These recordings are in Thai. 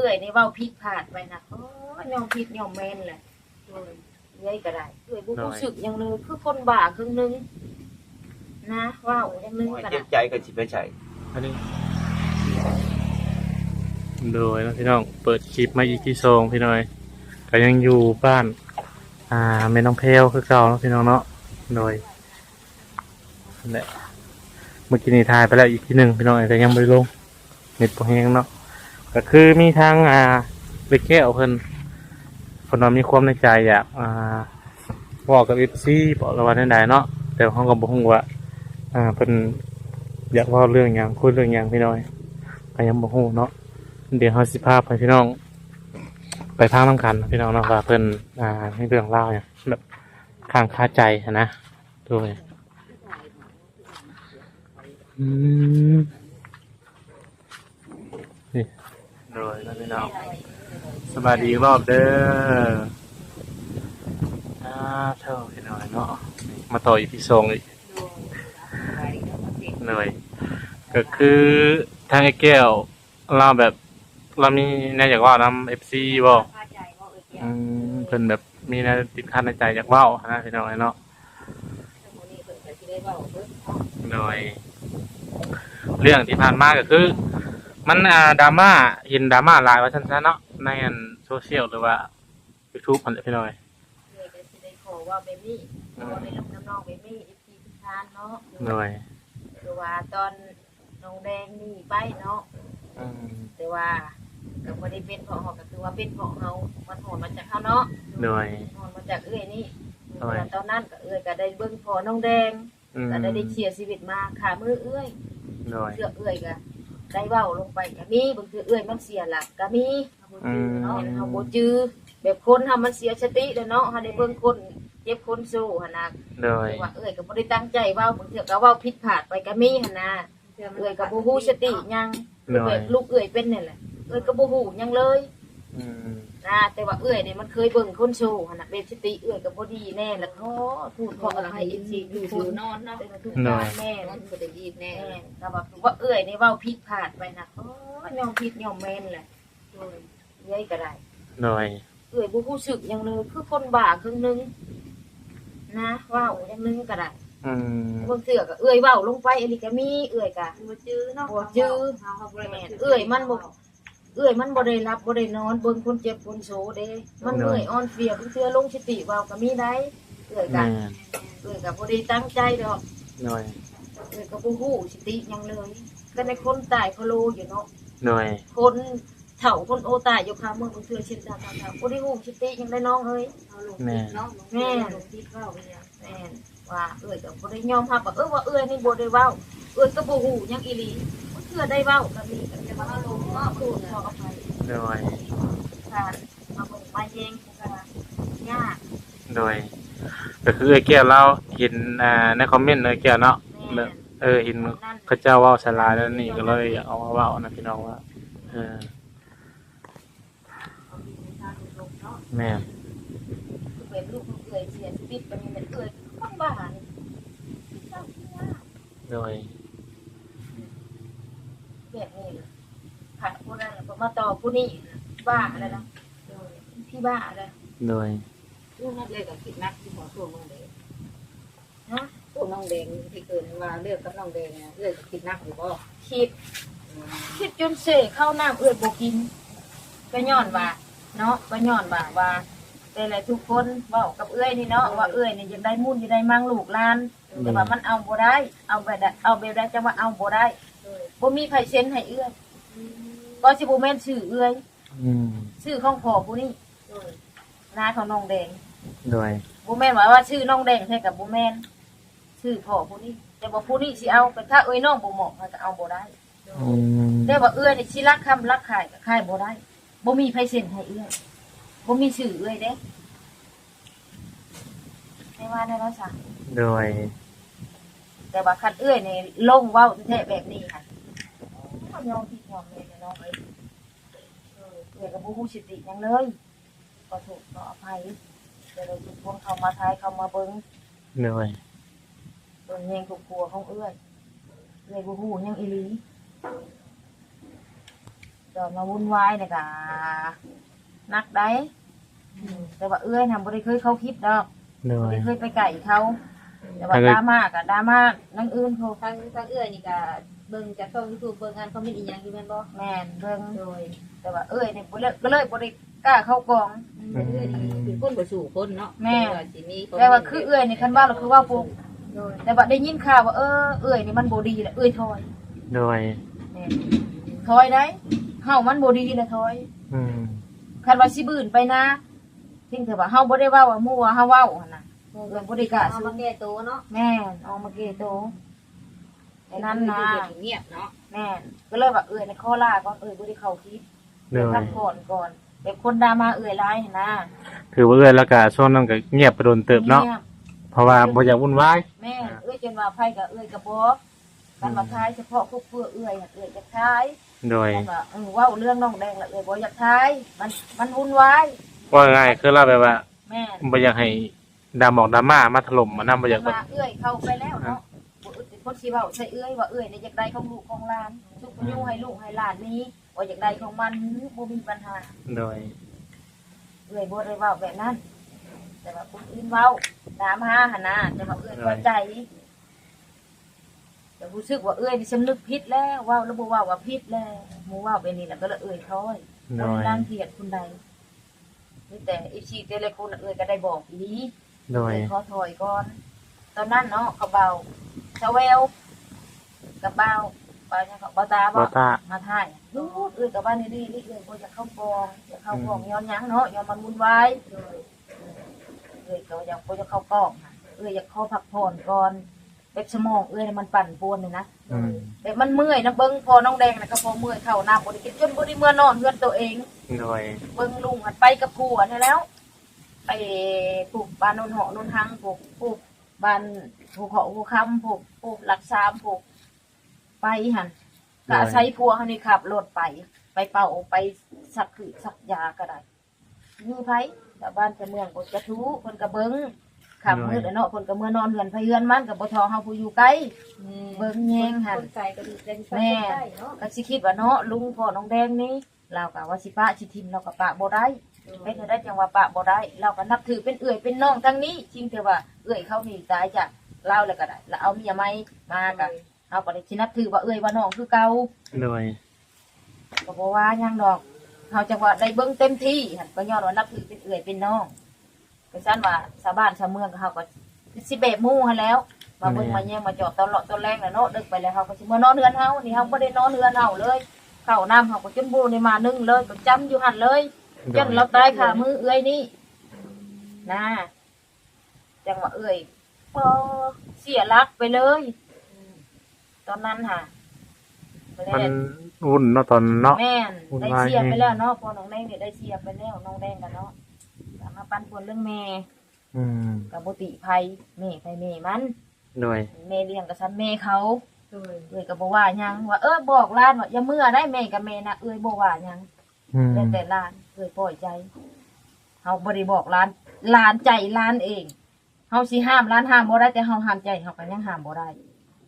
อื้อยนี่เว้าผิดพลาดไปนะโอ้ยยอมผิดยอมแม่นแหละเอ้ยเอ้ยก็ได้เอ้ยบ่รู้สึกหยังเลยคือคนบ้าครึ่งหนึงนะเว้าอย่างหนึงก็เจ็ได้บใจก็สิไปใช้อันนี้โดยนะพี่น้องเปิดคลิปมาอีกที่ซองพี่น้อยก็ยังอยู่บ้าน อ่าแม่น้องเพลวคือเก่าเนาะพี่น้องเนาะโดยนั่นแหละเมื่อกี้นี่ถ่ายไปแล้วอีกที่หนึ่งพี่น้องแต่ยังไม่ได้ลงเน็ตโปรแห้งเนาะ ก็คือมีทางอ่าไปแก้วเพิ่นเพิ่นว่ามีความในใจอยากอ่าบอกกับเอฟซีบอกราว่าได้เนาะแต่ห้องก็บอกว่าอ่าเพิ่นอยากเว่าเรื่องหยังคุยเรื่องหยังพี่น้อยก็ยังบ่ฮู้เนาะเดี๋ยวเฮาสิพาไปพี่น้อง ไปพักน้ำกันพี่น้องเนาะว่าเพิ่นอ่ามีเรื่องเล่าเนี่ยแบบข้างคาใจนนะด้วยอืมนี่ โดยแล้วพี่น้องสบายดีรอบเด้ออ่าเท่าพี่น้อยเนาะมาต่ออีพีสองอีกเหนื่อยก็คือทางไอ้แก้วเราแบบเรามีแนวอยากว่าน้ำเอฟซีบอกอืมเพิ่นแบบมีแนวติดขัดในใจอยากเว่านะพี่น้อยเนาะหน่อย เรื่องที่ผ่านมาก็คือ มันอ่าดราม่าเห็นดราม่าหลายว่าชั้นๆเนาะในอันโซเชียลหรือว่ายูทูบมันแหละพี่น้อยเอ้ยก็สิได้ขอว่าเบบี้ขอในลำน้องๆเบบี้อีกทีทุกท่านเนาะหน่อยคือว่าตอนน้องแดงนี่ไปเนาะอืมแต่ว่าก็บ่ได้เป็นเพราะเฮาก็คือว่าเป็นเพราะเฮามันโหนมาจากเฮาเนาะหน่อยโหนมาจากเอื้อยนี่โอ้ย ตอนนั้นก็เอื้อยก็ได้เบิ่งพอน้องแดง อืมก็ได้ได้เชียร์ชีวิตมาขามือเอื้อยหน่อย เสื้อเอื้อยก็ ได้เว้าลงไปก็มีบางทีเอื้อยมันเสียหลักก็มีอืม เนาะเฮาบ่จื้อแบบคนเฮามันเสียสติแล้วเนาะเฮาได้เบิ่งคนเจ็บคนสู้หั่นน่ะหน่อยว่าเอื้อยก็บ่ได้ตั้งใจเว้าบางเทื่อก็เว้าผิดพลาดไปก็มีหั่นน่ะเอื้อยก็บ่ฮู้สติหยังหน่อยแบบลูกเอื้อยเป็นนี่แหละเอื้อยก็บ่ฮู้หยังเลย อืม นะแต่ว่าเอื้อยเนี่ยมันเคยเบิ่งคนโชว์หั่นน่ะแบบสติเอื้อยก็บ่ดีแน่แล้วขอพูดขออภัยอีกทีอยู่พูสูดนอนเนาะเป็นทุกการแม่นั่นบ่ได้ยินแน่แม่ก็ว่าว่าเอื้อยนี่เว้าผิดพลาดไปนะโอ้ยยอมผิดยอมแม่นแหละโดยเอื้อยก็ได้หน่อยเอื้อยบ่รู้สึกหยังเลยคือคนบ้าครึ่งหนึงนะเว้าอย่างหนึงก็ได้อืมบางเทื่อก็เอื้อยเว้าลงไปอันนี้ก็มีเอื้อยก็บ่จื้อเนาะบ่จื้อแม่นเอื้อยมันบ่ เอื้อยมันบ่ได้รับบ่ได้นอนเบิ่งคนเจ็บคนโซเด้ มันเหนื่อยอ่อนเพลียบางเทื่อลงสติเว้าก็มีได้เอื้อยก็แม่เอื้อยก็บ่ได้ตั้งใจดอกหน่อยเอื้อยก็บ่ฮู้สติหยังเลย ก็ในคนตายเขาโลอยู่เนาะ หน่อยคนเฒ่าคนโอตายอยู่คาเมืองบางเทื่อเช่นกันครับบ่ได้ฮู้สติหยังได้น้องเอ้ยเอาลงติดเนาะแม่ลงติดเข้าไปเนี่ยแม่นว่าเอื้อยก็บ่ได้ยอมรับว่าเออว่าเอื้อยนี่บ่ได้เว้า เอื้อยก็บ่ฮู้หยังอีหลีบางเทื่อได้เว้าก็มีก็จะว่าลงเนาะพูดขออภัยหน่อยค่ะมาเบิ่งมาเองก็ยากหน่อยก็คือไอ้แก้วเราเห็นอ่าในคอมเมนต์เลยแก้วเนาะแม่เออเห็นเขาเจ้าเว่าสลายแล้วนี่ก็เลยอยากเอามาเว่านะพี่น้องว่าเออแม่เป็นลูกลูกเอ่ยเสียชีวิตเป็นเป็นเอ่ยคนบ้านี่เจ้าที่ยาก หน่อย แบบนี้เลยผ่านผู้นั้นแล้วก็ มาต่อผู้นี้บ้าอะไรนะพี่บ้าอะไรหน่อยลูกนักเลยก็คิดนักที่หัวตัวน้องแดงฮะตัวน้องแดงที่เกิดมาเลือกกับน้องแดงเนี่ยเลือกคิดนักอยู่บ่คิดคิดจนเสกเข้าน้ำเอ่ยโบกินก็ย้อนว่าเนาะก็ย้อนว่าว่าแต่ละทุกคนบอกกับเอื้อยนี่เนาะว่าเอื้อยนี่อยากได้มุ่นอยากได้มั่งลูกหลานแต่ว่ามันเอาบ่ได้ เอาไปได้เอาแบบได้จังว่าเอาบ่ได้บ่มีไผเซ็นให้เอื้อย ก็สิบ่แม่นชื่อเอื้อยอืมชื่อของพ่อผู้นี้นาของน้องแดงหน่อยบ่แม่นว่าว่าชื่อน้องแดงแท้กับบ่แม่นชื่อพ่อผู้นี้แต่ว่าผู้นี้สิเอาแต่ถ้าเอ้ยน้องบ่เหมาะเขาจะเอาบ่ได้อืมแต่ว่าเอื้อยนี่สิรักคำรักขายก็ขายบ่ได้บ่มีไผเซ็นให้เอื้อยบ่มีชื่อเอื้อยเด้ไม่ว่าได้แล้วซะหน่อยแต่ว่าคันเอื้อยนี่ลงเว้าแท้ๆแบบนี้ค่ะยอมพี่ยอมเลยน้ องเอ้ยเออเอื้อยก็บ่ฮู้สติหยังเลยขอโทษขออภัยแต่เราทุกคนเข้ามาทายเข้ามาเบิ่งหน่อยเบิ่งแยงทุกครัวของเอื้อยเอื้อยบ่ฮู้หยังอีหลีแต่ตอนมาวุ่นวายเนี่ยก็นักได้แต่ว่าเอื้อยน่ะบ่ได้เคยเข้าคลิปดอกโดบ่ยได้เคยไปไก่เขาแต่ว่าถ้าเกิดดราม่าก็ดราม่านั่งอื่นโพทางทางเอื้อยนี่ก็ เบิ่งจากช่อง YouTube เบิ่งงานคอมเมนต์อีหยังอยู่แม่นบ่แม่นเบิ่งโดยแต่ว่าเอ้ยเนี่ยบ่เลยก็เลยบ่ได้กล้าเข้ากอง เอื้อยนี่เป็นคนบ่สู่คนเนาะแม่ว่าสิมีแต่ว่าคือเอ้ยนี่คันว่าเราคือว่าปุ๊บโดยแต่ว่าได้ยินข่าวว่าเออเอ้ยนี่มันบ่ดีแหละเอ้ยถอยโดยแม่นถอยได้เฮามันบ่ดีแหละถอย อืมคันว่าสิบื้นไปนะทิ้งแต่ว่าเฮาบ่ได้เว้าว่ามั่วเฮาเว้าหั่นน่ะเอื้อยบ่ได้กล้าเอาซื้อมาแก้ตัวเนาะแม่นเอามาเกโตไอ้ นั่นนะ เงียบเนาะแม่นก็เลยว่าเอ้ยในข้อลาก่อนเอ้ยบ่ได้เข้าคลิปโดยพักผ่อนก่อนแบบคนดราม่าเอ้ยหลายหั่นนะคือว่าเอื้อยแล้วก็ช่วงนั้นก็เงียบไปโดนเติบเนาะงียบเพราะว่าบ่อยากวุ่นวาย แม่เอ้ยจนว่าไผกับเอ้ยกับบ่กันมาทายเฉพาะพวกเพื่อเอ้ยอะเอ้ยจะทายโดยกันว่าเออเว้าเรื่องน้องแดงละเอ้ยบ่อยากทายมันมันวุ่นวายว่าง่ายคือเราแบบว่าแม่บ่อยากให้ดราหมอกดราม่ามาถล่มมานำบ่อยากมาเอ้ยเข้าไปแล้วเนาะบ่อึดเป็น คนสิเว้าใส่เอ้ยว่าเอ้ยเนี่ยอยากได้ของลูกของหลานทุกอยู่ให้ลูกให้หลานนี้ว่าอยากได้ของมันบ่มีปัญหาโดยเอ้ยบ่ได้เว้าแบบนั้น แต่ว่าคนอื่นเว้าถามหาหั่นนะแต่ว่าเอ้ยเข้าใจแต่รู้สึกว่าเอ้ยนี่สำนึกผิดแล้วเว้าแล้วบ่เว้าว่าผิดแล้วหมู่เว้าไปนี่แล้วก็เลยเอ้ยเขาโดบ่ยได้รังเกียจคุณใดนี่แต่อีชีแต่ละคนน่ะเอ้ยก็ได้บอกอีนี้โดยเอ้ยขอถอยก่อน ตอนนั้นเนาะเขาเบาชาเวลกับเบาเบาเนี่ยเขาเบาตาบบ่อกตา มาถ่ายรู้เอ้ยกับบ้านนี่นี่นี่เอ้ยบ่จะเข้ากองจะเข้ากองย้อนหยังเนาะย้อนมันวุ่นวายเอ้ยก็อยากบ่จะเข้ากองค่ะเอ้ยอยากขอพักผ่อนก่อนเบ็บสมองเอ้ยน่ะมันปั่นป่วนเลยนะ อืมแต่มันเมื่อยนะเบิ้งพอน้องแดงนะก็พอเมื่อยเข้าน้ำบริกินจนบริเมื่อนอนเพื่อนตัวเอง โดยเบิ้งลุงหัดไปกับผัวนี่แล้ว ไปปลูกบ้านนนหอนนทังปลูกปลูก บ้านปลูกเขาปลูกคำปลูกปลูกหลักสามปลูกไปหันกะใช้ผัวเขานี่ขับรถไป ไปเป่าไปสักคือสักยาก็ได้มีไผแต่บ้านแต่เมืองกจะทูคนกระเบิ้งขับมืดแล้วเนาะคนกระเมื่อนอนเหือนไผเฮือนมันกับบ่ทอเฮาผู้อยู่ไกลเบิ่งแยงหั่นคนใจก็ดีใจแม่ได้เนาะก็สิคิดว่าเนาะลุงพ่อน้องแดงนี่เราก็ว่าสิปะสิทิมเราก็ปะบ่ได้ เป็นได้จังว่าปะบ่ได้ เราก็นับถือเป็นเอื้อยเป็นน้องทั้งนี้จริงแต่ว่าเอื้อยเขานี่ตายจากเราแล้วก็ได้แล้วเอาเมียใหม่มาก็เอาก็ได้สินับถือว่าเอื้อยว่าน้องคือเก่าโดยก็บ่ว่าหยังดอกเฮาจังว่าได้เบิ่งเต็มที่หั่นก็ย้อนว่านับถือเป็นเอื้อยเป็นน้องก็ซั่นว่าชาวบ้านชาวเมืองก็เฮาก็สิเบบหมู่หั่นแล้วมาเบิ่งมาแย่งมาจอบตอนเลาะตอนแรงแล้วเนาะดึกไปแล้วเฮาก็สิมานอนเรือนเฮานี่เฮาบ่ได้นอนเรือนเฮาเลย เข้าน้ำเฮาก็จนบ่ได้มานึ่งเลยก็จำอยู่หั่นเลยโดจ ยนเราตายขามือเอื้อยนี่นะจังว่าเอื้อยพอเสียรักไปเลย ตอนนั้นค่ะบ่ได้มันวุ่นเนาะตอนเนาะแม่นวุ่นได้วายเสียไปแล้วเนาะพอน้องแดงเนี่ยได้เสียไปแล้วน้องแดงกันเนาะก็มาปันปวนเรื่องแม่อืมกับบุติภัยแม่ไผแม่มันโดยแม่เลี้ยงกับฉันแม่เขาโดยเอ้ยก็บอกว่าหยังว่าเออบอกหลานว่าอย่าเมื่อได้แม่กับแม่นะเอ้ยบอกว่าหยังอืมแต่แต่หลานเอ้ ยปล่อยใจเฮาบ่ได้บอกหลานหลานใจหลานเองเฮาสิห้ามหลานห้ามบ่ได้แต่เฮาห้ามใจเฮาก็ยังห้ามบ่ได้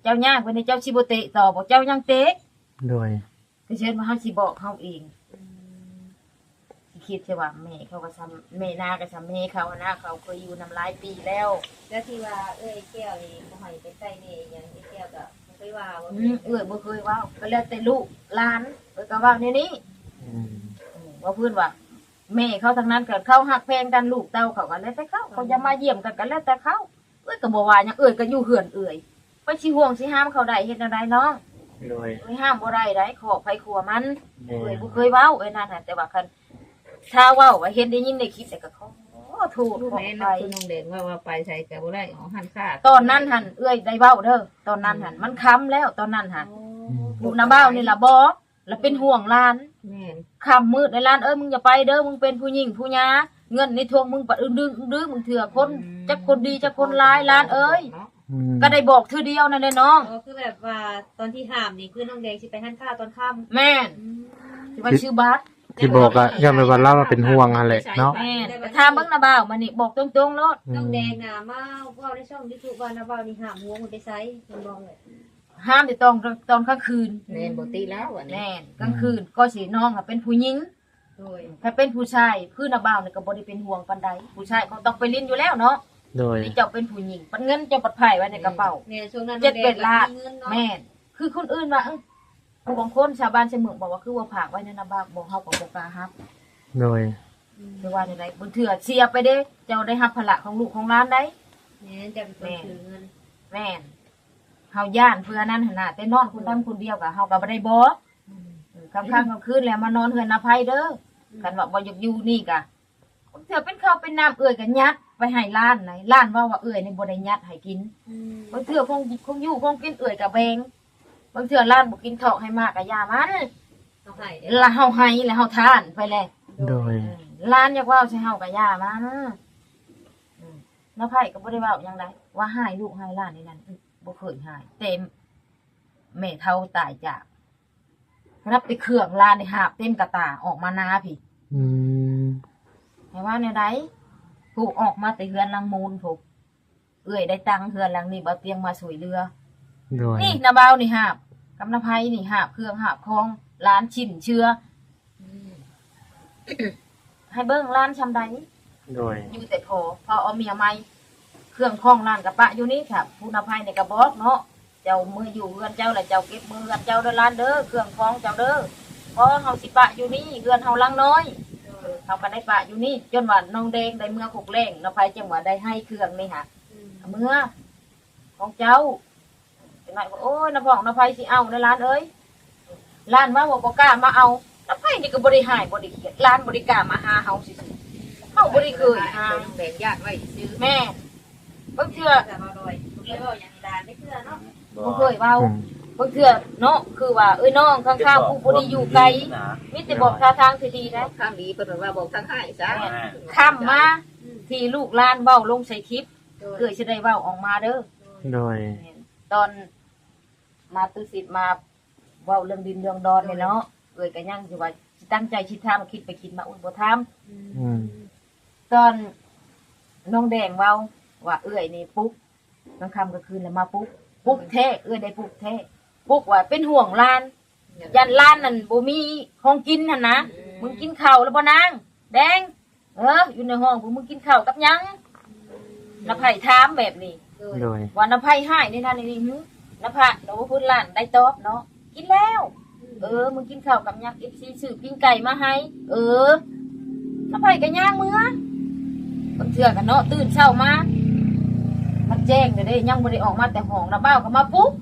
เจ้ายากไปในเจ้าสิบ่เตะต่อบ่เจ้ายังเตะโดยคือเช่นว่าเฮาสิบอกเฮาเองสิคิดใช่ว่าแม่เขาก็ซ้ำแม่นาก็ซ้ำแม่เขานะเขาเคยอยู่นำหลายปีแล้วแล้วที่ว่าเอ้ยแก้วนี่บ่ให้ไปใส่นี่อย่างไอ้แก้วก็บ่เคยว่าว่าอืมเอ้ยบ่เคยเว้าก็แล้วแต่ลูกหลานเอ้ยก็เว้าในนี้อืมว่าเพื่อนว่า แม่เขาทั้งนั้นเกิดเข้าหักแพงกันลูกเต้าเขากันแล้วแต่เขาเขาจะมาเยี่ยมกันกันแล้วแต่เขาเอ้ยก็บอกว่าหยังเอ้ยก็อยู่เหือนเอ้ยไปชิห่วงสิห้ามเขาได้เฮ็ดอะไรน้องโดยเอ้ยห้ามบ่ได้ได้ขอไผขัวมันแม่เอ้ยบ่เคยเว้าเอ้ยนั่นน่ะแต่ว่าคันถ้าเว้าว่าเห็นได้ยินในคลิปแต่ก็ขอโทษลูกขอแม่ไปนักคือน้องแดงว่าว่าไปใส่ก็บ่ได้ของหันค่าตอนนั้นหันเอ้ยได้เว้าเด้อตอนนั้นหันมันค้ำแล้วตอนนั้นหันลูกน้าเบ้านี่ล่ะบ่แล้วเป็นห่วงหลาน แม่นคำมืดในร้านเอ้ยมึงอย่าไปเด้อมึงเป็นผู้หญิงผู้หญาเงินในทวงมึงปัดอึ้งดึงอึ้งดึงมึงเถื่อคนจะคนดีจะคนร้ายร้านเอ้ยอืมก็ได้บอกทีเดียวนั่นเลยน้อง ก็คือแบบว่าตอนที่ห้ามนี่คือน้องแดงสิไปหันค่าตอนค่ำแม่นสิว่าชื่อบัสที่บอกอะย่อมไปวันเล่ามาเป็นห่วงอะไรเนาะ แม่นไปถามเบิ่งนะบ่าวมานี่บอกตรงๆโลดอืน้องมแดงน่ะมาเว่าในช่อง YouTube ว่านะเว้านี่ห้ามหัวมันไปไสมันบอกเลย ห้ามแต่ตอนตอนกลางคืนแม่นบ่ตีแล้วอันนี้แน่นกลางคืนก็สิน้องอะเป็นผู้หญิงโดยถ้าเป็นผู้ชายคือนาบ่าวเนี่ยก็บ่ได้เป็นห่วงปานใดผู้ชายเขาต้องไปลิ้นอยู่แล้วเนาะโดยนี่เจ้าเป็นผู้หญิงปันเงินเจ้าปัดไผ่ไว้ในกระเป๋าแม่ช่วงนั้นเจ็ดเป็ดล้านมีเงินเนาะแม่นคือคนอื่นว่าเอ้ยผู้บางคนชาวบ้านชาวเมืองบอกว่าคือว่าผากไว้ในนาบ่าวบ่เฮาก็บ่กล้ารับโดยหรือว่าใดๆบนเถื่อเสียไปเด้ เจ้าได้รับภาระของลูกของร้านได้แม่นจะเป็นคนถือเงินแม่น เฮาย่านเพื่อนั้นหั่นน่ะแต่นอนคนดํคนเดียวก็เฮาก็บ่ได้บ่ค่ำๆกลางคืนแล้วมานอนเฮือนอภัยเด้อกันว่าบ่อยากอยู่นี่ก็บางเถื่อเป็นข้าวเป็นน้ำเอื้อยก็ยัดไปให้ร้านไหนร้านว่าว่าเอื้อยนี่บ่ได้ยัดให้กินบางเถื่อคงคงอยู่คงกินเอื่อยกับแบงบางเถื่อร้านบอกกินข้าวให้มากกับยามันต้องให้ละเฮาให้แล้วเฮาทานไปเลยโดยร้านอยากว่าใช่เฮากับยามันอืมน้าไผ่ก็บ่ได้เว่าอย่างไรว่าให้ลูกให้ร้านนี่นั่นอื้อ บ่เคยให้เต็มแม่เท่าตายจากรับไปเครื่องร้านนี่หาบเต็มกระตาออกมานาพี่อืมให้ว่าในวใดถูกออกมาแต่เฮือนลังมูลถูกเอื้อยได้ตังค์เฮือนหลังนี่บ่เตียงมาสวยเรือโดยนี่นาบาวนี่หาบกำนาไพนี่หาบเครื่องหาบของร้านชิ้นเชื้อให้เบิ้งร้านชำใดโดยอยู่แต่พอพอเอาเมียใหม่ เครื่องคล้องร้านกระปะอยู่นี่ครับผู้นาไพในกระบอกเนาะเจ้ามืออยู่เรือนเจ้าและเจ้าเก็บมือเรือนเจ้าเด้อร้านเด้อเครื่องคล้องเจ้าเด้อเพราะเฮาสิปะอยู่นี่เรือนเฮาลังน้อยเออเฮาก็ได้ปะอยู่นี่จนว่าน้องแดงได้เมื่อขกแรงนาไพจังหวะได้ให้เครื่องนี่ค่ะเมื่อของเจ้าจังไหนบอกโอ้ยน้าพ่องน้าไผสิเอาในร้านเอ้ยร้านว่าบ่บ่กล้ามาเอาน้าไผนี่ก็บ่ได้หายบ่ได้เครียดร้านบ่ได้กล้ามาหาเฮาสิเฮาบ่ได้เคยหาแบ่งญาติไว้ซื้อแม่ บางเทื่อแต่มาโดยบ่เคยเว้าอย่างนี้ดาไม่เชื่อเนาะบ่เคยเว้าอืมบางเทื่อเนาะคือว่าเอ้ยน้องข้างๆผู้บ่ได้อยู่ไกลมีแต่บอกท่าทางที่ดีนะข้างดีเพิ่นว่าบอกทางให้ซะข้ามมาที่ลูกหลานเว้าลงใส่คลิปเกิดสิได้เว้าออกมาเด้อโดยตอนมาตุสิทธิ์มาเว้าเรื่องดินเรื่องดอนเนี่ยเนาะเอ้ยก็ยังสิว่าสิตั้งใจคิดทำคิดไปคิดมาอุ้ยบ่ทำอืมตอนน้องแดงเว้า ว่าเอ้ยนี่ปุ๊บกลางค่ำกลางคืนแล้วมาปุ๊บปุ๊บแท้เอ้ยได้ปุ๊บแท้ปุ๊บว่าเป็นห่วงหลาน ยันหลานนั่นบ่มีของกินหั่นนะมึงกินข้าวแล้วบ่นาง แดง เอออยู่ในห้องพวกมึงกินข้าวกับหยังน้าไผ่ถามแบบนี้โดยว่าน้ำไผ่ให้ในนั่นนี่หึน้ำพระหนูพูดล้านได้ตอบเนาะกินแล้ว เออมึงกินข้าวกับยักษ์เอฟซีซื้อปิ้งไก่มาให้ เออน้ำไผ่ก็ย่างมือบางเทื่อกันเนาะตื่นเช้ามามัน แจ้งเลยเด้ยังบ่ได้ออกมาแต่ห้องน้ำเบ้าก็มาปุ๊บ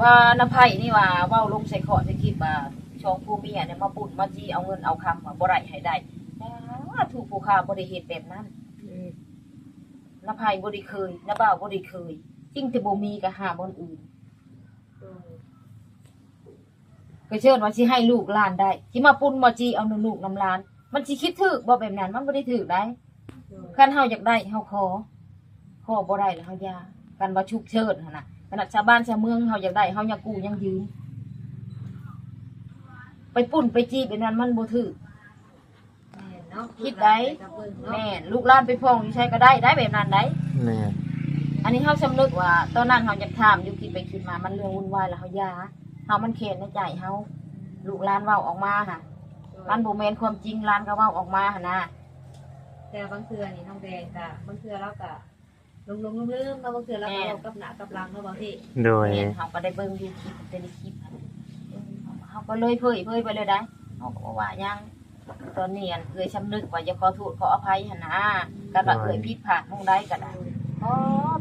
ว่าน้ำไผ่นี่ว่าเว้าลงใส่ขอใส่คลิปว่าช่องผู้เมียเนี่ยมาปุ่นมาจีเอาเงินเอาคำมาบ่ได้ให้ได้แต่ถูกผู้ค้าบ่ได้เฮ็ดแบบนั้นน้าไผ่บ่ได้เคยน้าบ่าวบ่ได้เคยจริงแต่บ่มีก็หาบนอื่นก็เชิญว่าสิให้ลูกหลานได้สิมาปุ้นมาจีเอานำลูกนำหลาน มันสิคิดถึกบ่แบบนั้นมันบ่ได้ถึกได้คันเฮาอยากได้เฮาขอ ขอบ่ได้แล้วเฮาอย่ากันว่าฉุกเฉินหั่นน่ะขนาดชาวบ้านชาวเมืองเฮาอยากได้เฮายังกู้ยังยืมไปปุ้นไปจีบแบบนั้นมันบ่ถึกคิดได้แม่นลูกหลานไปพ้องอยู่ใช้ก็ได้ได้แบบนั้นได้แม่อันนี้เขาสำนึกว่า ตอนนั้นเขาจะถามอยู่คิดไปคิดมามันเรื่องวุ่นวายแล้วเขายาเขามันเข็นในใจเขาลูกหลานเว้าออกมาค่ะ มันบูเมนความจริงหลานก็เว้าออกมาค่ะนะแต่บางเทื่อนี่น้องแดงก็บางเทื่อเราก็ ลงลงลืมๆแล้วบางเทื่อเราก็เอากับหน้ากับหลังเนาะบางทีโดย เนี่ยเขาก็ได้เบิ่งดูคลิปเป็นคลิปค่ะเขาก็เลยเผยเผยไปเลยได้เขาก็บอกว่ายังตอนนี้อันเคยสำนึกว่าจะขอโทษขออภัยหนนะกันว่าเคยผิดพลาดมองได้ก็ได้ขอ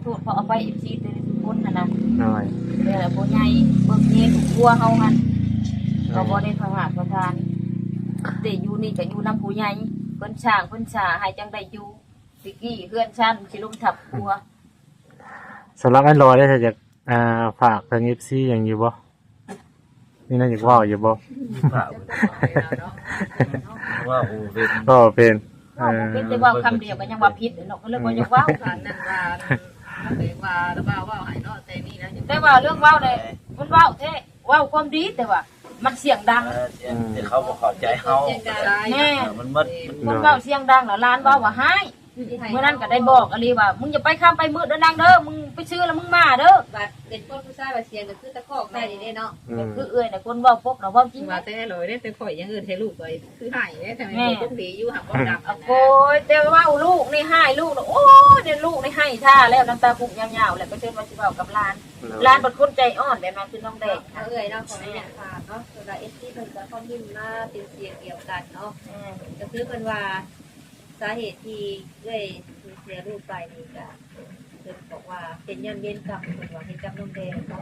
โทษขออภัยอีกทีทุกคนหนนะโดยเออผู้ใหญ่เบิ่งเงี้ยถูกกลัวเฮาหันก็บ่ได้พลาดประทานแต่อยู่นี่ก็อยู่นำผู้ใหญ่เพิ่นช่างเพิ่นชาให้จังได้อยู่ สิกี้เพื่อนชั้นสิลุมทับครัวสำหรับไอ้รอยได้จะจากอ่าฝากทาง FC อย่างอยู่บ่นี่น่าจะเว้าอยู่บ่ว่าโอ้เป็นก็เป็นเอเว้าบ่อเป็นแต่เว้าคำเดียวก็ยังว่าผิดเนาะก็เลยบ่อยากเว้าผ่านนั่นว่าน้องแดงว่าระบ้าว่าให้เนาะแต่นี่นะแต่ว่าเรื่องเว้าเนี่ยมันเว้าแท้เว้าความดีแต่ว่ามันเสียงดังเออเสียงที่เขาบอกเข้าใจเขาเสียงดังแม่เออมันมัดมันเว้าเสียงดังแล้วหลานเว้าว่าหาย เมื่อนั้นก็ได้บอกอะไรว่ามึงอย่าไปข้ามไปมืดเด้อนางเด้อมึงไปซื้อแล้วมึงมาเด้อบัดเป็นคนผู้ชายบัดเสียงก็คือตะคอกใส่นี่เด้เนาะอืก็มคือเอ้ยน่ะคนเว้าปกน่ะเว้าจริงว่าว่าแต่เลยได้ไปข่อยอยังอื่นให้ลูกเลยคือหายได้ทำไมแม่มีคนผีอยู่หักบ่ดับเอาโอ้ยแต่ว่าลูกนี่ให้ลูกน่ะโอ้ยเดี๋ยวลูกนี่ให้ท่าแล้วน้ำตาคุกยาวๆแล้วก็เชิญมาสิเว้ากับหลานหลานเป็นคนใจอ่อนแบบนั้นคือน้องแดงเอาเอ่ยเนาะขออนุญาตฝากเนาะสำหรับ SC เพิ่นก็คอมเมนต์มาเป็นเสียงเดียวกันเนาะอืมก็คือเป็นว่า สาเหตุที่เลยเสียรูปไปนี่ก็เพิ่นบอกว่าเป็นย้อนเวรกรรมเพิ่นว่าเฮ็ดกับน้องแดงเนาะ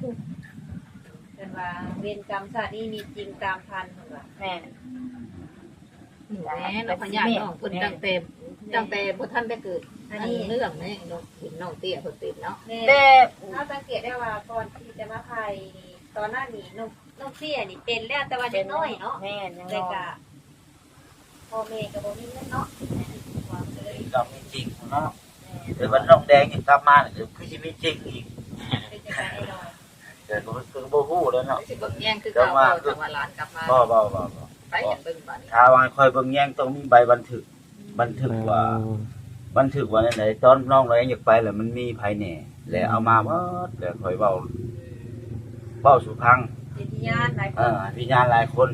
เพิ่นว่าเวรกรรมชาตินี้มีจริงตามพันเพิ่นว่าแม่แม่เราพยาน้องคนตั้งแต่ตั้งแต่พอท่านได้เกิดอันนี้เรื่องนี่น้องเห็นน้องเตี้ยเพิ่นเป็นเนาะแต่ถ้าสังเกตได้ว่าก่อนที่จะมาไทยตอนหน้านี่น้องน้องเตี้ยนี่เป็นแล้วแต่ว่ายังน้อยเนาะแม่ยังเลยน้อยกะ พ่อแม่ก็บ่มีเงินเนาะว่าก็เลยก็มีจริงเนาะหรือว่าน้องแดงอย่างกลับมาเนี่ยคือชีวิตจริงอีกเป็นจังได๋ไอ้ดอยแต่ก็คือบ่ฮู้แล้วเนาะสิเบิ่งแย่งคือเก่าเก่าจังว่าหลานกลับมาบ่บ่บ่บ่ไปเห็นเบิ่งบัดนี้ถ้าว่าคอยเบิ่งแย่งต้องมีใบบันทึก บันทึกว่าบันทึกว่าไหนๆตอนน้องเราอยากไปแล้วมันมีภายในแล้วเอามาบ่แล้วคอยเว้าเว้าสู่พังเป็นพยานหลายคเอนอพิญาณหลายคน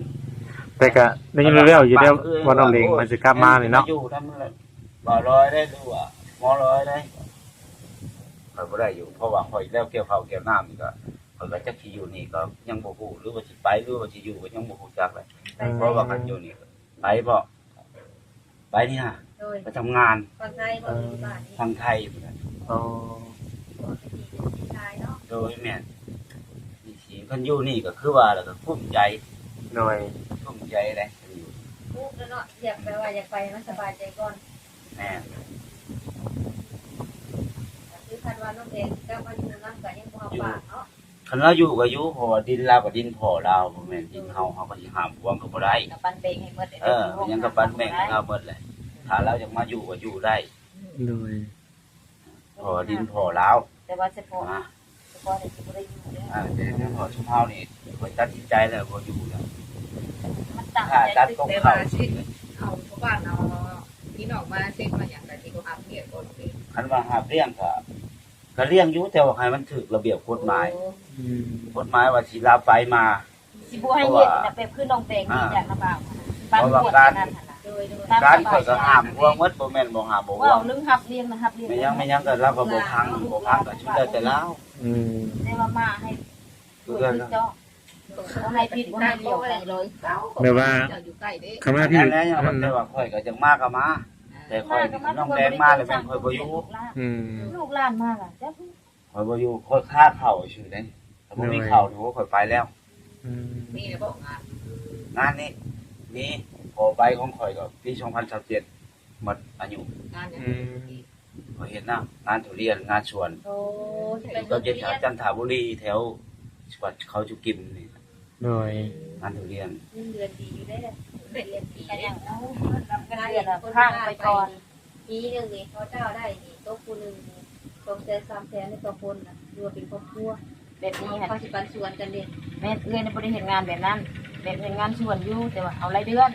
แต่ก็ได้ยินเรื่อยๆอยู่เดียวว่าน้องเล็งมันจะกลับมานี่เนาะอยู่ทำอะไรบ่ร้อยได้ดูอะหมอร้อยได้ข่อยบ่ได้อยู่เพราะว่าข่อยแล้วเกี่ยวข้าวเกี่ยวน้ำนี่ก็ข่อยก็จักสิอยู่นี่ก็ยังบ่ฮู้หรือว่าสิไปหรือว่าสิอยู่ก็ยังบ่ฮู้จักเลยไปเพราะว่ากันอยู่นี่ไปบ่ไปนี่ฮะโดยไปทำงานคนไทยบ่มีบ้านนี่ทางไทยพุ่นน่ะอ๋อเป็นชายเนาะโดยแม่นนี่สิเพิ่นอยู่นี่ก็คือว่าแล้วก็ภูมิใจ หน่อยภูมิใจเลยเพิ่นอยู่ลูกแล้วเนาะอยากไปว่าอยากไปมันสบายใจก่อนแม่นก็คือคันว่าน้องเด็กก็มาอยู่นำก็ยังบ่เอาปากเนาะคันเราอยู่ก็อยู่เพราะว่าดินเราก็ดินพ่อเราบ่แม่นดินเฮาเฮาก็สิห้ามหวงก็บ่ได้กับปันเปงให้หมดเออมันยังกับปันแม่งเราเบิดเลยถ้าเราอยากมาอยู่ก็อยู่ได้หน่อยพอดินพอแล้วแต่ว่าเฉพาะนะเฉพาะในที่บ่ได้อยู่เนี่ยอ่าแต่แต่พอชุมเฮานี่คอยตัดสินใจแล้วก็อยู่แล้วมันต่างถ้าใจตัดกงแต่เขาว่าสิเอาเพราะว่าเอาพี่น้องมาเช็คมาอย่างไรที่เขาหาเกียรติคนเป็นคันว่าหาเลี้ยงก็ก็เลี้ยงอยู่แต่ว่าให้มันถูกระเบียบกฎหมายอืมกฎหมายว่าสิลาไปมา สิบ่ให้เฮ็ดน่ะแบบคือน้องแตงนี่จากน้ำบ่าวบ้านปวดนั่นน่ะนะโดยโดยการข่อยก็ห้ามห่วงหมดบ่แม่นบ่ห้ามบ่ห่วว่างลึงหับเลี้ยงนะครับเลี้ยงไม่ยังไม่ยังก็เราก็บ่พังบ่พังก็ชุดได้แต่แล้วอืมได้ว่ามาให้คือเปิกัดนที่เจ้าบ่ให้ผิดบ่ให้เลี้ยวอะไรเลยเก้าแบบว่าจะอยู่ใกล้เด้คำว่าพี่นั่นแหละยังว่าแต่ว่าข่อยก็จังมาก็มา แต่ข่อยนี่น้องแดงมาแล้วแม่นข่อยบ่อยู่อืมลูกหลานมาล่ะจ้ะข่อยบ่อยู่ข่อยค่าเข้าชื่อได้ถ้าบ่มีเข้านี่โอ้ข่อยไปแล้ว อืมนี่นะบอกงานงานนี้มี พอไปของข่อยก็ปี2027หมดอายุงานอย่างอืนี้มข่อยเห็นนะงานทุเรียนงานสวนโอ้ที่เป็นก็จะแถวจันทบุรีแถววัดเขาจุกิมนี่หน่อยงานทุเรียนเงินเดือนดีอยู่ได้เลยเดือนดีก็เนี่ยัยงเอารับกันเดือนละข้างไปก่อนปีหนึงนี่เขาเจ้าได้นี่โต๊ะคูหนึงนี่สองแสนสามแสนในต่อคนน่ะรวมเป็นครอบครัวแบบนี้ค่ะเขาสิปันส่วนกันเด่นแม่เอ้ยในบริเห็นงานแบบนั้น แบบเห็นงานส่วนอยู่แต่ว่าเอารายเดือน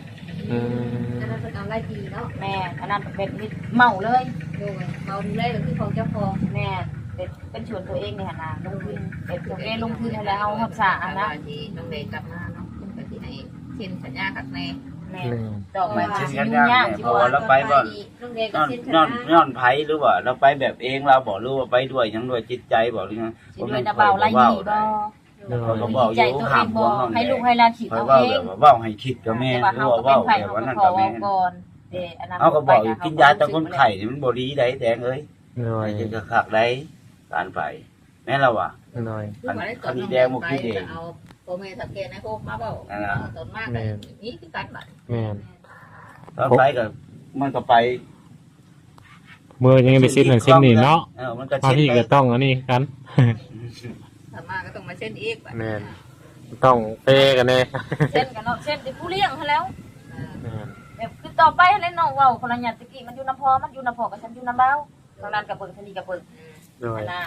อืมอันนั้นเป็นเอารายปีเนาะแม่อันนั้นแบบนี้เมาเลย โดยเราดูแลก็คือของเจ้าของแม่เป็นเป็นส่วนตัวเองในฐานะลงทุนเป็นตัวเองลงทุนแล้วเอาหักษาอัอันนนั้นะนที่น้องเด็กกลับมาเนาะก็ที่ให้เซ็นสัญญากับแม่แม่หนึ่งดอกไม้เช่นสิกันยุ่งยายากกสิเพราะบ่ว่าเราไปบ่อน น้องเดงนก็อนเส้นนอนนอนไผหรือว่าเราไปแบบเองเราบอกหรือว่าไปด้วยหยังด้วยจิตใจบอกหรือยังสิด้วยนะเบาไรยีบ่ เขาก็บอกอใจยู่ตัวเอห้ามงห่บ่วงน้องให้ลูกให้หลานคิดคอยเอาเว้าเอแบงบว่าเว้าให้คิดก็แม่แต่หว่ารือเขาว่าก็เป็เว้านไผแบบเขาว่าก็นั่นขอก็เว้าแม่ก่อนแต่อันนั้นเขาก็บอกอยู่กินยาแต่คนไข้นี่มันบ่ดีได้แดงเอ้ยหน่อยไอ้จะคักได้การไป แม่เราอะหน่อยคือว่าได้ตอนน้องเด็กไปจะเอาโปรเมสังเกตนะโคมาเบาตอนมากเลยนี่คือการบัตรแม่นตอนไปก็มันก็ไปเมื่อยังไปซิดนั่นซิดนี่เนาะเออมันก็มาเช็ดพี่ไป ก็ต้องอันนี้กัน ถ้ามาก็ต้องมาเส้นอีกแบบแม่นต้องเปกันแน่เส้นกันเนาะเส้นที่ผู้เลี้ยงให้แล้วแม่นแบบคือต่อไปให้น้องเว้าคนละหยัดตะกี้มันอยู่น้ำพอมันอยู่น้ำพอกับฉันอยู่น้ำเบ้าทางนั้นกับเบิ่งทางนี้กับเบิ่งหน่อยนะ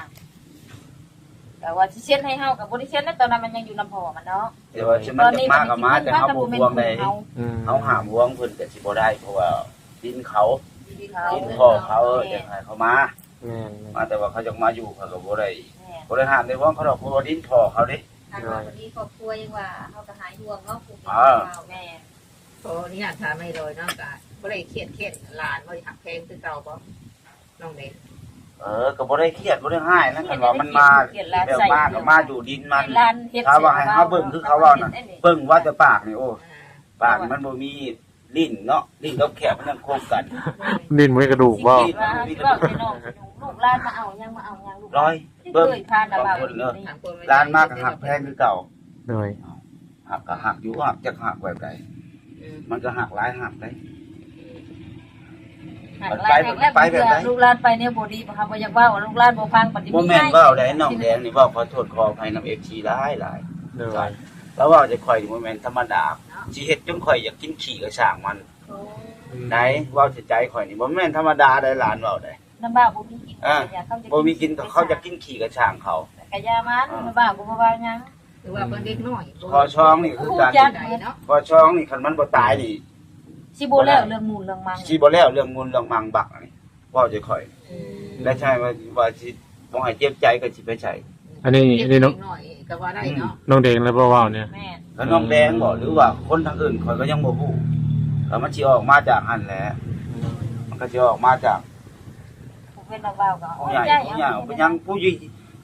แต่ว่าที่เช่นให้เฮากับบริเช่นนั้นตอนนั้นมันยังอยู่น้ำพอมันเนาะแต่ว่าสิมันจะมาก็มาแต่เฮาบ่ห่วงได้อืมเฮาห้ามห่วงเพิ่นก็สิบ่ได้เพราะว่าดินเขา ดินพ่อเขาเออจะให้เขามา แม่นมาแต่ว่าเขาจะมาอยู่เขาก็บ่ได้แม่บ่ได้ห้ามได้ว่าเขาดอกเพราะว่าดินพ่อเขาดิ ทางเราวันนี้ครอบครัวยังว่าเขาก็หายห่วงเนาะปลูกอ่าข้าวแม่โอ้นี่อาจจะไม่เลยเนาะก็บ่ได้เครียดเครียดหลานบ่ได้หักแพงคือเก่าบ่น้องเด็กเออก็บ่ได้เครียดบ่ได้ให้นะคันว่ามันมาแบบมาก็มาอยู่ดินมันลานเฮ็ดถ้าว่าให้เขาเบิ่งคือเขาว่าน่ะเบิ่งว่าแต่ปากนี่โอ้ ปากนี่มันบ่มี ลิ้นเนาะลิ้นกับแขนมันยังโคงกันดินมือกระดูกบ่สิคิดว่าสิว่าพี่น้องลูกหลานมาเอายังมาเอายังลูกร้อยที่เบิ่งเคยทานอะบางไรคนเนอะนี่ร้านมากก็หักแพงคือเก่าโดยหักก็หักอยู่หักจักหักแบบใดมันก็หักหลายหักได้หักหลายหักแล้วไปแบบไหนลูกหลานไปเนี่ยบ่ดีบ่ครับบ่อยากเว้าว่าลูกหลานบ่ฟังปฏิบ่บัติแม่นเว้าได้น้องแดงนี่เว้าขอโทษขออภัยนำ FT หลายหลายโดย แล้วเว่าจะข่อยนี่บ่แม่นธรรมดาสิเฮ็ดจนข่อยอยากกินขี้ก็ช่างมันได้เว้าสิใจข่อยนี่บ่แม่นธรรมดาได้หลานเว้าได้น้ำบ้าบ่มีกินอ่าอย่าเข้าจะบ่มีกินก็เขาจะกินขี้ก็ช่างเขากะยามันน้ำบ้าบ่ว่าหยังคือว่าเพิ่นเด็กน้อยพอช่องนี่คือการจักเนาะพอช่องนี่คันมันบ่ตายนี่สิบ่แล้วเรื่องมูลเรื่องมังสิบ่แล้วเรื่องมูลเรื่องมังบักอันนี่เว้าจะข่อยและใช่ว่าว่าสิบ่ให้เจ็บใจก็สิไปใช้ อันนี้อันนี้น้องน้อยก็ว่าได้เนาะน้องเด็กเลยบ่เว้าเนี่ย แม่นแล้วน้องแดงบ่หรือว่าคนทางอื่นข่อยก็ยังบ่ฮู้แล้วมันสิออกมาจากหั่นแหละมันก็สิออกมาจากผู้เป็นน้ำบ้าก็ผู้ใหญ่ผู้ใหญ่เป็นยังผู้ยี่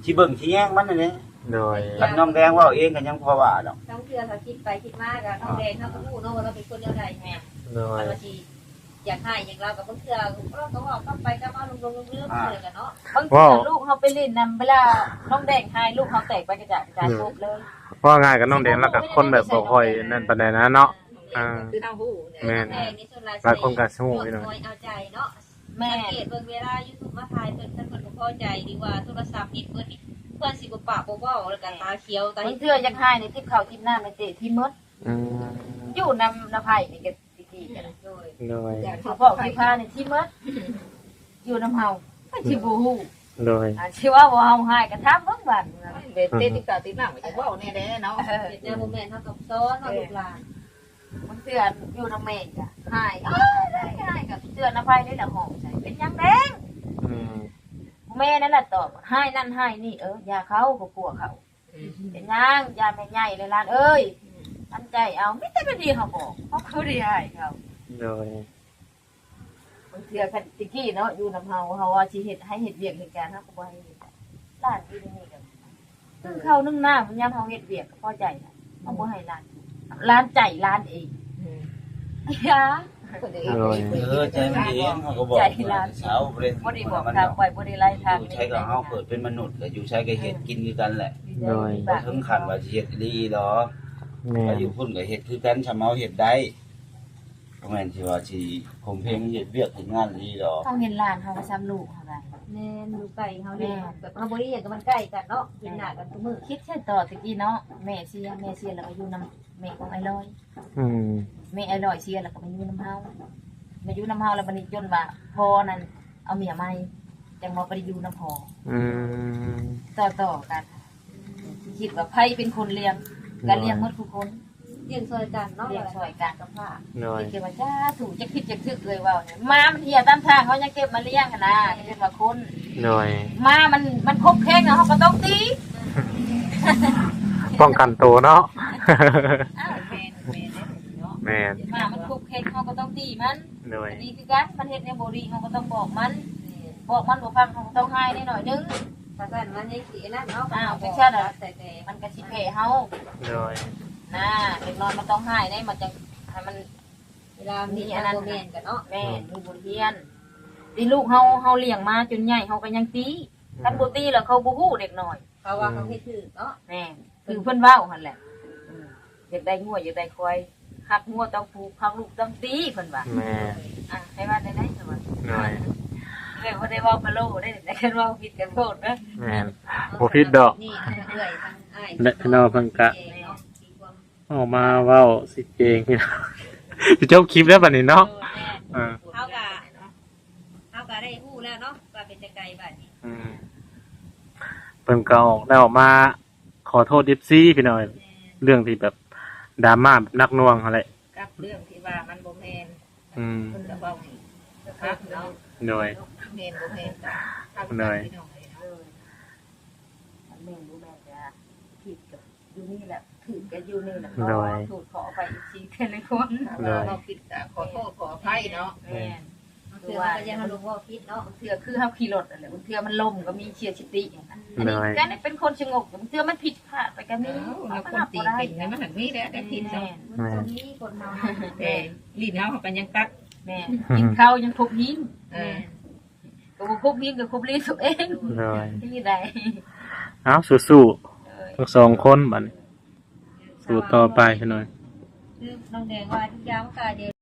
สิเบิ่งสิแย่งมันนั่นแหละโดยคันน้องแดงเว่าเองก็ยังพอว่าดอก ต้องเชื่อเขาคิดไปคิดมากอะน้องแดงเขาก็รู้เนาะว่าเราเป็นคนยังไงแม่โดย บางที อยากให้อย่างเรากับเพื่อนเราก็ว่าก็ไปก็มาลงลงลืมเลยกันเนาะบางทีลูกเขาไปเล่นนํเวลาน้องแดงหายลูกเขาแตกไปกระจายกระจายปุ๊บเลยเพราะง่ายกับน้องเด็กแล้วก็คนแบบบ่ค่อยนั่นปานใดนะเนาะอ่าคือทางผู้เนี่ยแม่นแดงนี่ส่วนรายหลายคนก็สู้อยู่หเนาะน่อยเอาใจเนาะแม่สังเกตเบิ่งเวลา YouTube มาถ่ายเพิ่นเพิ่นเพิ่นก็พอใจดีว่าโทรศัพท์นี่เพิ่นนี่เพิ่นสิบ่ปากบ่เว้าแล้วก็ตาเขียวตาบางเทื่อยังหายในที่เขาทิพหน้าไม่เตะที่มดอืมอยู่นำนภัยนี่ก็ สิกี้กันโดยโดยสิพ่อที่พาในที่มดอยู่นำเฮาสิบ่ฮู้โดย อ่าสิว่าบ่เฮาหายก็ถามเบิ่งบัดเด็กเต้นติ๊กต๊อกติ๊กหน้าไม่ใช่ว่าแน่ๆเนาะเออเดี๋ยวบ่แม่นเฮากับซ้อนเฮาลูกหลานบางเทื่ออยู่นำแม่จ้ะหายเอ้ยได้หายกับเทื่อนภัยนี่แหละห้องใส่เป็นยังแดงอืมแม่นั่นแหละตอบให้นั่นให้นี่เออยาเขาก็กลัวเขาเป็นยังยาแม่ใหญ่เลยล้านเอ้ย ตั้งใจเอาไม่ได้ไม่ดีเขาบอกเขาเขาดีให้เขาโดยบางเทื่อคันติกี้เนาะอยู่นำเฮาเฮาว่าสิเฮ็ดให้เฮ็ดเวียกเหตุการณ์เฮาก็บ่ให้เฮ็ดล้านที่นี่ก็นึ่งข้าวนึ่งน้ำมันยามเฮาเฮ็ดเวียกก็พอใจนะเฮาบ่ให้ล้านล้านใจล้านเองยาเออใจมันเองเขาก็บอกใจร้านเช้าบ่ได้บ่ได้บอกทางไปบ่ได้ไล่ทางอยู่ใช้กับเฮาเกิดเป็นมนุษย์ก็อยู่ใช้ก็เฮ็ดกินคือกันแหละโดยบ่ถึงขั้นว่าสิเฮ็ดอีหลีดอก แม่ถ้านอยู่พุ่นก็เฮ็ดคือกันชำเฮาเฮ็ดได้บ่แม่นสิว่าสิผมเพลงเฮ็ดเวียกเฮ็ดงานอีหลีดอกเฮาเห็นล้านเฮาก็ซ้ำลูกเฮาได้แม่นอยู่ใกล้เฮานี่แบบเฮาบ่ได้อยากกับมันใกล้กันเนาะกินหน้ากันทุกมื้อคิดใช่ต่อตะกี้เนาะแม่เสียแม่เสียแล้วก็อยู่นำแม่ของไอ้ลอยอืมแม่ไอ้ลอยเสียแล้วก็มาอยู่นำเฮามาอยู่นำเฮาแล้วบัดนี้จนว่าพอนั่นเอาเมียใหม่จังมาไปอยู่นำพออืมต่อต่อกัน คิดว่าไผเป็นคนเลี้ยง ก็เลี้ยงหมดทุกคนเลี้ยงซอยกันเนาะเลี้ยงช่วยกันกับพ่อโดยคิดว่าจ้าถูกจะคิดจะทึกเลยว่าเนี่ยมามันเหี่ยตามทางเขายังเก็บมาเลี้ยงกันนะนี่เป็นว่าคนโดยมามันมันคบแข้งเนาะเขาก็ต้องตีป้องกันตัวเนาะอ้าวแม่นแม่นเนาะแม่นมามันคบแข้งเขาก็ต้องตีมันโดยอันนี้คือการมันเฮ็ดในบ่ดีเขาก็ต้องบอกมัน บอกมันบ่ฟังเขาก็ต้องให้นิดหน่อยนึง ถ้าซั่นมันยังสินั่นเนาะอ้าวเป็นชั่นเหรอ แต่แต่มันก็สิแพ้เฮาโดยนะเด็กน้อยมันต้องให้ได้มันจะให้มัน เวลามีอันนั้นแม่นกันเนาะแม่มีบทเรียนตีลูกเฮาเฮาเลี้ยงมาจนใหญ่เฮาก็ยังตีคันบ่ตีแล้วเขาบ่ฮู้เด็กน้อยเพราะว่าเขาเฮ็ดถูกเนาะแม่คือเพิ่นเว้าหั่นแหละอืมอยากได้งัวอยากได้ควายหักงัวต้องผูกหักลูกต้องตีเพิ่นว่าแม่นอะให้ว่าได้ได้เพิ่นว่าโดย แม่บ่ได้เว้าพะโล้ได้แต่คันเว้าผิดกันโทษนะแม่น บ่ผิดดอก นี่ทั้งเอื้อยทั้งอ้ายและพี่น้องเพิ่นก็เองเนาะมีความออกมาเว้าสิเจงพี่น้องสิจบคลิปแล้วบัดนี้เนาะโดนแม่เออเฮาก็เฮาก็ได้ฮู้แล้วเนาะว่าเป็นจังไดบัดนี้อืมเพิ่นก็ออกได้ออกมา ขอโทษ FC พี่น้อยเรื่องที่แบบดราม่าแบบนักหน่วงอะไรกับเรื่องที่ว่ามันบ่แม่นอืม เพิ่นก็เว้าให้ครับเนาะ โดย เมนบ่เมนจ้ะทำเหนื่อยพี่น้องเลยเนาะเอออันแม่รู้แม่จะผิดกับอยู่นี่แหละถือกับอยู่นี่แหละเนาะถูกขอไปอีกทีเทเลคนเลย เราคิดแต่ขอโทษขออภัยเนาะแม่นเสือมันก็ยังลงว่าพิษเนาะเทือคือเฮาขี่รถอะไรบางเทือมันล่มก็มีเชียร์ชิติอันนี้เลยก็นี่เป็นคนสงบบางเทือมันผิดพลาดไปก็มีเราคนตีเป็นไงมันหันมีแล้วได้ผิดเนาะแม่คนนี้คนเมาแต่ลิ้นเฮาเขากันยังตัดแม่กินข้าวยังครบยิ้ม เออก็บ่ครบยิ้มก็ครบลิ้นตัวเองเลยที่ใดเอาสู้ๆทั้งสองคนบัดนี้สู้ต่อไปพี่น้อยคือน้องแดงว่าทุกอย่างมันก็เดี๋ยว